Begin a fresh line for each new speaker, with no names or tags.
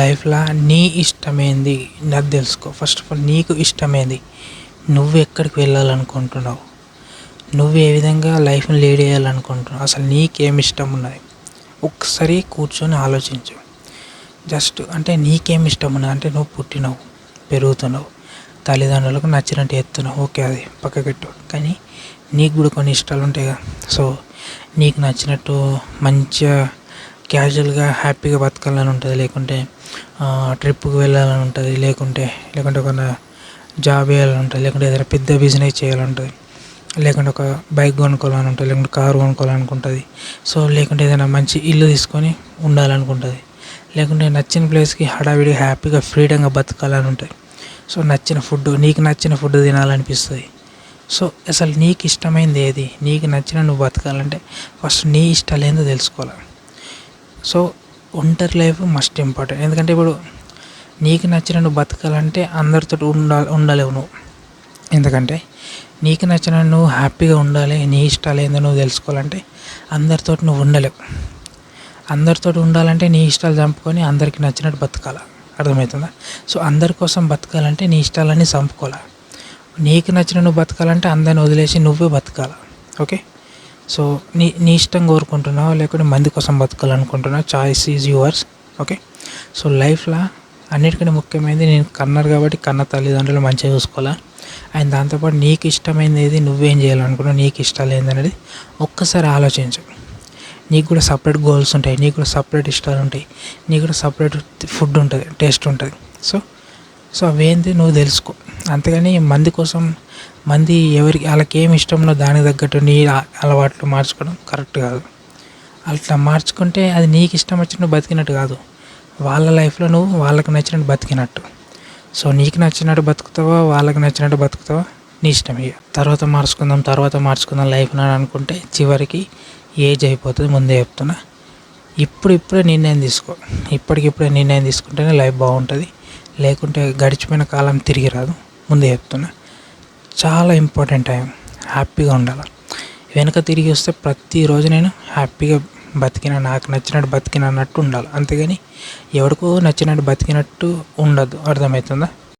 లైఫ్లో నీ ఇష్టమేంది? నాకు తెలుసుకో. ఫస్ట్ ఆఫ్ ఆల్ నీకు ఇష్టమేంది? నువ్వు ఎక్కడికి వెళ్ళాలనుకుంటున్నావు? నువ్వు ఏ విధంగా లైఫ్ని లీడ్ చేయాలనుకుంటున్నావు? అసలు నీకేమి ఇష్టం ఉన్నది? ఒక్కసారి కూర్చొని ఆలోచించు. జస్ట్ అంటే నీకేమి ఇష్టం ఉన్నది? అంటే నువ్వు పుట్టినావు పెరుగుతున్నావు తల్లిదండ్రులకు నచ్చినట్టు ఎత్తున్నావు ఓకే అది పక్కకెట్టు కానీ నీకు కూడా కొన్ని ఇష్టాలు ఉంటాయి కదా. సో నీకు నచ్చినట్టు మంచిగా క్యాజువల్గా హ్యాపీగా బతకాలని ఉంటుంది లేకుంటే ట్రిప్కి వెళ్ళాలని ఉంటుంది లేకుంటే లేకుంటే ఒక జాబ్ చేయాలని ఉంటుంది లేకుంటే ఏదైనా పెద్ద బిజినెస్ చేయాలని ఉంటుంది లేకుంటే ఒక బైక్ కొనుక్కోవాలని ఉంటుంది లేకుంటే కారు కొనుక్కోవాలనుకుంటుంది సో లేకుంటే ఏదైనా మంచి ఇల్లు తీసుకొని ఉండాలనుకుంటుంది లేకుంటే నచ్చిన ప్లేస్కి హడావిడి హ్యాపీగా ఫ్రీడంగా బతకాలని ఉంటుంది. సో నచ్చిన ఫుడ్ నీకు నచ్చిన ఫుడ్ తినాలనిపిస్తుంది. సో అసలు నీకు ఇష్టమైంది ఏది? నీకు నచ్చిన నువ్వు బతకాలంటే ఫస్ట్ నీ ఇష్టాలు ఏందో తెలుసుకోవాలి. సో ఒంటరి లైఫ్ మస్ట్ ఇంపార్టెంట్. ఎందుకంటే ఇప్పుడు నీకు నచ్చిన నువ్వు బతకాలంటే అందరితో ఉండాలి ఉండలేవు నువ్వు. ఎందుకంటే నీకు నచ్చిన నువ్వు హ్యాపీగా ఉండాలి నీ ఇష్టాలు ఏందో నువ్వు తెలుసుకోవాలంటే అందరితో నువ్వు ఉండలేవు. అందరితో ఉండాలంటే నీ ఇష్టాలు చంపుకొని అందరికి నచ్చినట్టు బతకాల. అర్థమవుతుందా? సో అందరి కోసం బతకాలంటే నీ ఇష్టాలన్నీ చంపుకోవాలి. నీకు నచ్చిన నువ్వు బతకాలంటే అందరిని వదిలేసి నువ్వే బతకాలి. ఓకే? సో నీ నీ ఇష్టం కోరుకుంటున్నావా? లేకుంటే మంది కోసం బతకాలనుకుంటున్నావు? Choice is yours okay so లైఫ్లో అన్నిటికంటే ముఖ్యమైనది నేను కన్నారు కాబట్టి కన్న తల్లిదండ్రులు మంచిగా చూసుకోవాలా? అండ్ దాంతోపాటు నీకు ఇష్టమైనది ఏది నువ్వేం చేయాలనుకున్నావు నీకు ఇష్టాలు ఏందనేది ఒక్కసారి ఆలోచించు. నీకు కూడా సపరేట్ గోల్స్ ఉంటాయి. నీకు కూడా సపరేట్ ఇష్టాలు ఉంటాయి. నీకు కూడా సపరేట్ ఫుడ్ ఉంటుంది టేస్ట్ ఉంటుంది. సో సో అవేంది నువ్వు తెలుసుకో. అంతేగాని మంది కోసం మంది ఎవరికి వాళ్ళకి ఏమి ఇష్టంలో దానికి తగ్గట్టు నీ అలవాట్లు మార్చుకోవడం కరెక్ట్ కాదు. అట్లా మార్చుకుంటే అది నీకు ఇష్టం వచ్చినట్టు బతికినట్టు కాదు. వాళ్ళ లైఫ్లో నువ్వు వాళ్ళకి నచ్చినట్టు బతికినట్టు. సో నీకు నచ్చినట్టు బతుకుతావా వాళ్ళకి నచ్చినట్టు బతుకుతావా? నీ ఇష్టం ఇక. తర్వాత మార్చుకుందాం తర్వాత మార్చుకుందాం లైఫ్ అని అనుకుంటే చివరికి ఏజ్ అయిపోతుంది. ముందే చెప్తున్నా. ఇప్పుడు ఇప్పుడే నిర్ణయం తీసుకో. ఇప్పటికిప్పుడే నిర్ణయం తీసుకుంటేనే లైఫ్ బాగుంటుంది. లేకుంటే గడిచిపోయిన కాలం తిరిగి రాదు. ముందే చెప్తున్నా. చాలా ఇంపార్టెంట్ టైం. హ్యాపీగా ఉండాలి. వెనక తిరిగి వస్తే ప్రతిరోజు నేను హ్యాపీగా బతికిన నాకు నచ్చినట్టు బతికిన అన్నట్టు ఉండాలి. అంతేగాని ఎవరికో నచ్చినట్టు బతికినట్టు ఉండదు. అర్థమవుతుందా?